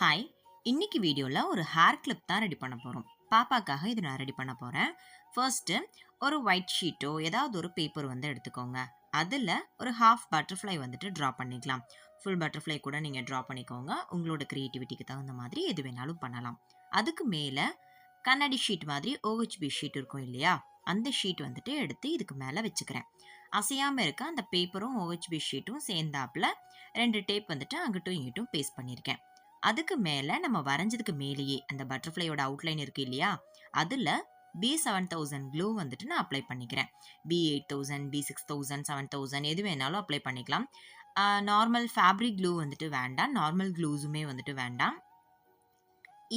Hi இன்னைக்கு வீடியோவில் ஒரு ஹேர் கிளிப் தான் ரெடி பண்ண போகிறோம் பாப்பாக்காக இது நான் ரெடி பண்ண போகிறேன் ஃபர்ஸ்ட்டு ஒரு ஒயிட் ஷீட்டோ ஏதாவது ஒரு பேப்பர் வந்து எடுத்துக்கோங்க. அதில் ஒரு ஹாஃப் பட்டர்ஃப்ளை வந்துட்டு ட்ரா பண்ணிக்கலாம். ஃபுல் பட்டர்ஃப்ளை கூட நீங்கள் ட்ரா பண்ணிக்கோங்க. உங்களோட க்ரியேட்டிவிட்டிக்கு தகுந்த மாதிரி எது வேணாலும் பண்ணலாம். அதுக்கு மேலே கண்ணாடி ஷீட் மாதிரி ஓஹெச்பி ஷீட் இருக்கும் இல்லையா? அந்த ஷீட் வந்துட்டு எடுத்து இதுக்கு மேலே வச்சுக்கிறேன். அசையாமல் இருக்க அந்த பேப்பரும் ஓஹெச்பி ஷீட்டும் சேர்ந்தாப்பில் ரெண்டு டேப் வந்துட்டு அங்கிட்டும் இங்கிட்டும் பேஸ்ட் பண்ணியிருக்கேன். அதுக்கு மேலே நம்ம வரைஞ்சதுக்கு மேலேயே அந்த பட்டர்ஃப்ளையோட அவுட்லைன் இருக்கு இல்லையா? அதில் பி செவன் தௌசண்ட் க்ளூ வந்துட்டு நான் அப்ளை பண்ணிக்கிறேன். B eight thousand B six thousand seven thousand எது வேணாலும் அப்ளை பண்ணிக்கலாம். நார்மல் ஃபேப்ரிக் க்ளூ வந்துட்டு வேண்டாம். நார்மல் க்ளூஸுமே வந்துட்டு வேண்டாம்.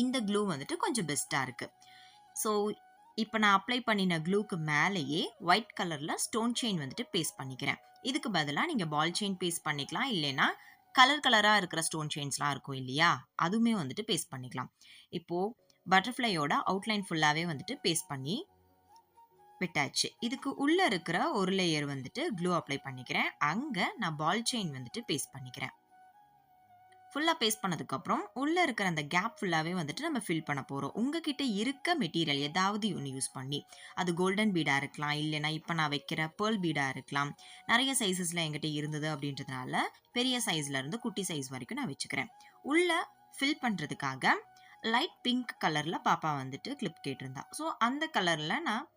இந்த க்ளூ வந்துட்டு கொஞ்சம் பெஸ்ட்டாக இருக்குது ஸோ இப்போ நான் அப்ளை பண்ணின க்ளூக்கு மேலேயே ஒயிட் கலரில் ஸ்டோன் செயின் வந்துட்டு பேஸ்ட் பண்ணிக்கிறேன். இதுக்கு பதிலாக நீங்கள் பால் செயின் பேஸ்ட் பண்ணிக்கலாம். இல்லைன்னா கலர் கலராக இருக்கிற ஸ்டோன் செயின்ஸ்லாம் இருக்கும் இல்லையா? அதுவுமே வந்துட்டு பேஸ்ட் பண்ணிக்கலாம். இப்போது பட்டர்ஃப்ளையோட அவுட்லைன் ஃபுல்லாகவே வந்துட்டு பேஸ்ட் பண்ணி விட்டாச்சு. இதுக்கு உள்ளே இருக்கிற ஒரு லேயர் வந்துட்டு க்ளூ அப்ளை பண்ணிக்கிறேன். அங்கே நான் பால் செயின் வந்துட்டு பேஸ்ட் பண்ணிக்கிறேன். ஃபுல்லாக பேஸ்ட் பண்ணதுக்கப்புறம் உள்ளே இருக்கிற அந்த கேப் ஃபுல்லாகவே வந்துட்டு நம்ம ஃபில் பண்ண போகிறோம் உங்ககிட்ட இருக்க மெட்டீரியல் ஏதாவது ஒன்று யூஸ் பண்ணி அது கோல்டன் பீடாக இருக்கலாம் இல்லைனா இப்போ நான் வைக்கிற பேர்ல் பீடாக இருக்கலாம் நிறைய சைஸஸில் என்கிட்ட இருந்தது அப்படின்றதுனால பெரிய சைஸ்லேருந்து குட்டி சைஸ் வரைக்கும் நான் வச்சுக்கிறேன். உள்ளே ஃபில் பண்ணுறதுக்காக லைட் பிங்க் கலரில் பாப்பா வந்துட்டு கிளிப் கேட்டிருந்தா. ஸோ அந்த கலரில் நான்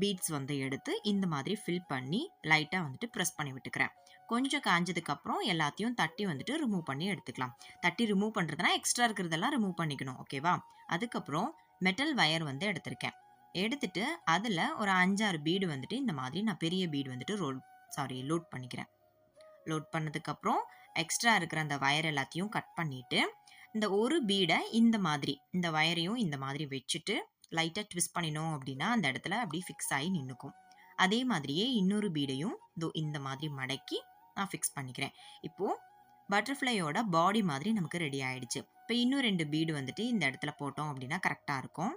பீட்ஸ் வந்து எடுத்து இந்த மாதிரி ஃபில் பண்ணி லைட்டாக வந்துட்டு ப்ரெஸ் பண்ணி விட்டுக்கிறேன். கொஞ்சம் காஞ்சதுக்கப்புறம் எல்லாத்தையும் தட்டி வந்துட்டு ரிமூவ் பண்ணி எடுத்துக்கலாம். தட்டி ரிமூவ் பண்ணுறதுனா எக்ஸ்ட்ரா இருக்கிறதெல்லாம் ரிமூவ் பண்ணிக்கணும் ஓகேவா அதுக்கப்புறம் மெட்டல் வயர் வந்து எடுத்திருக்கேன். எடுத்துட்டு அதில் ஒரு அஞ்சாறு பீடு வந்துட்டு இந்த மாதிரி நான் பெரிய பீடு வந்துட்டு ரோல் சாரி லோட் பண்ணிக்கிறேன். லோட் பண்ணதுக்கப்புறம் எக்ஸ்ட்ரா இருக்கிற அந்த வயர் எல்லாத்தையும் கட் பண்ணிவிட்டு இந்த ஒரு பீடை இந்த மாதிரி இந்த வயரையும் இந்த மாதிரி வச்சுட்டு லைட்டாக ட்விஸ்ட் பண்ணினோம் அப்படின்னா அந்த இடத்துல அப்படியே ஃபிக்ஸ் ஆகி நின்றுக்கும் அதே மாதிரியே இன்னொரு பீடையும் இந்த மாதிரி மடக்கி நான் ஃபிக்ஸ் பண்ணிக்கிறேன். இப்போது பட்டர்ஃப்ளையோட பாடி மாதிரி நமக்கு ரெடி ஆகிடுச்சு இப்போ இன்னும் ரெண்டு பீடு வந்துட்டு இந்த இடத்துல போட்டோம் அப்படின்னா கரெக்டாக இருக்கும்.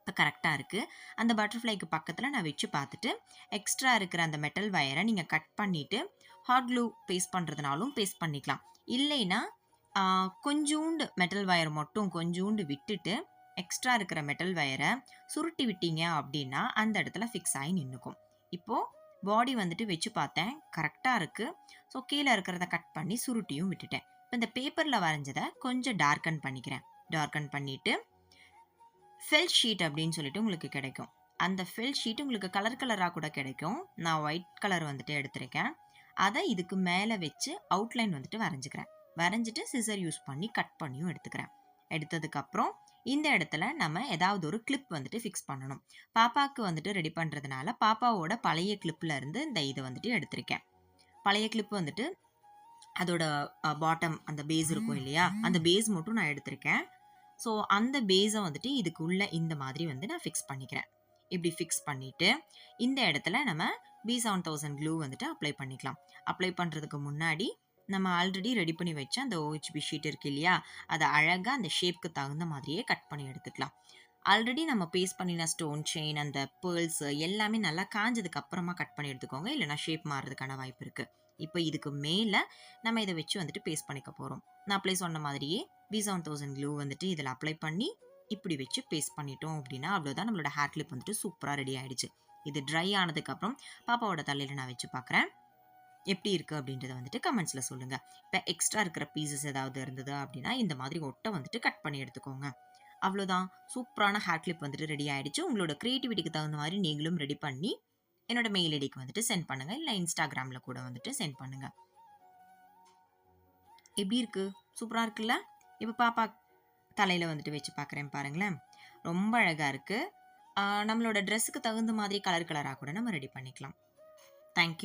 இப்போ கரெக்டாக இருக்குது அந்த பட்டர்ஃப்ளைக்கு பக்கத்தில் நான் வச்சு பார்த்துட்டு எக்ஸ்ட்ரா இருக்கிற அந்த மெட்டல் வயரை நீங்கள் கட் பண்ணிவிட்டு ஹாட் க்ளூ பேஸ்ட் பண்ணுறதுனாலும் பேஸ்ட் பண்ணிக்கலாம். இல்லைன்னா கொஞ்சோண்டு மெட்டல் வயர் மட்டும் கொஞ்சோண்டு விட்டுட்டு எக்ஸ்ட்ரா இருக்கிற மெட்டல் வயரை சுருட்டி விட்டீங்க அப்படின்னா அந்த இடத்துல ஃபிக்ஸ் ஆகி நின்றுக்கும் இப்போது பாடி வந்துட்டு வச்சு பார்த்தேன். கரெக்டாக இருக்குது ஸோ கீழே இருக்கிறத கட் பண்ணி சுருட்டியும் விட்டுட்டேன். இப்போ இந்த பேப்பரில் வரைஞ்சதை கொஞ்சம் டார்க்கன் பண்ணிக்கிறேன். டார்க்கன் பண்ணிவிட்டு ஃபெல் ஷீட் அப்படின்னு சொல்லிட்டு உங்களுக்கு கிடைக்கும். அந்த ஃபெல் ஷீட் உங்களுக்கு கலர் கலராக கூட கிடைக்கும். நான் ஒயிட் கலர் வந்துட்டு எடுத்திருக்கேன். அதை இதுக்கு மேலே வச்சு அவுட்லைன் வந்துட்டு வரைஞ்சிக்கிறேன். வரைஞ்சிட்டு சிசர் யூஸ் பண்ணி கட் பண்ணியும் எடுத்துக்கிறேன். எடுத்ததுக்கப்புறம் இந்த இடத்துல நம்ம ஏதாவது ஒரு கிளிப் வந்துட்டு ஃபிக்ஸ் பண்ணணும். பாப்பாவுக்கு வந்துட்டு ரெடி பண்ணுறதுனால பாப்பாவோட பழைய கிளிப்பில் இருந்து இந்த இதை வந்துட்டு எடுத்திருக்கேன். பழைய கிளிப் வந்துட்டு அதோட பாட்டம் அந்த பேஸ் இருக்கும் இல்லையா? அந்த பேஸ் மட்டும் நான் எடுத்திருக்கேன். ஸோ அந்த பேஸை வந்துட்டு இதுக்கு உள்ள இந்த மாதிரி வந்து நான் ஃபிக்ஸ் பண்ணிக்கிறேன். இப்படி ஃபிக்ஸ் பண்ணிவிட்டு இந்த இடத்துல நம்ம பி செவன் தௌசண்ட் க்ளூ வந்துட்டு அப்ளை பண்ணிக்கலாம். அப்ளை பண்ணுறதுக்கு முன்னாடி நம்ம ஆல்ரெடி ரெடி பண்ணி வச்ச அந்த ஓஹெச்பி ஷீட் இருக்கு இல்லையா? அதை அழகாக அந்த ஷேப்க்கு தகுந்த மாதிரியே கட் பண்ணி எடுத்துக்கலாம். ஆல்ரெடி நம்ம பேஸ்ட் பண்ணின ஸ்டோன் செயின் அந்த பேர்ல்ஸ் எல்லாமே நல்லா காஞ்சதுக்கு அப்புறமா கட் பண்ணி எடுத்துக்கோங்க. இல்லைனா ஷேப் மாறுறதுக்கான வாய்ப்பு இருக்குது இப்போ இதுக்கு மேலே நம்ம இதை வச்சு வந்துட்டு பேஸ்ட் பண்ணிக்க போகிறோம் நான் அப்ளை சொன்ன மாதிரியே பி செவன் தௌசண்ட் க்ளூ வந்துட்டு இதில் அப்ளை பண்ணி இப்படி வச்சு பேஸ்ட் பண்ணிட்டோம் அப்படின்னா அவ்வளோதான் நம்மளோட ஹேர் கிளிப் வந்துட்டு சூப்பராக ரெடி ஆகிடுச்சு இது ட்ரை ஆனதுக்கப்புறம் பாப்பாவோட தலையில் நான் வச்சு பார்க்குறேன் எப்படி இருக்குது அப்படின்றத வந்துட்டு கமெண்ட்ஸில் சொல்லுங்கள் இப்போ எக்ஸ்ட்ரா இருக்கிற பீசஸ் ஏதாவது இருந்தது அப்படின்னா இந்த மாதிரி ஒட்டை வந்துட்டு கட் பண்ணி எடுத்துக்கோங்க. அவ்வளோதான் சூப்பரான ஹேர் கிளிப் வந்துட்டு ரெடி ஆகிடுச்சு உங்களோட க்ரியேட்டிவிட்டிக்கு தகுந்த மாதிரி நீங்களும் ரெடி பண்ணி என்னோட மெயில் ஐடிக்கு வந்துட்டு சென்ட் பண்ணுங்கள் இல்லை இன்ஸ்டாகிராமில் கூட வந்துட்டு சென்ட் பண்ணுங்கள் எப்படி இருக்குது சூப்பராக இருக்குல்ல? இப்போ பாப்பா தலையில் வந்துட்டு வச்சு பார்க்குறேன் பாருங்களேன். ரொம்ப அழகாக இருக்குது நம்மளோட ட்ரெஸ்ஸுக்கு தகுந்த மாதிரி கலர் கலராக கூட நம்ம ரெடி பண்ணிக்கலாம். தேங்க்யூ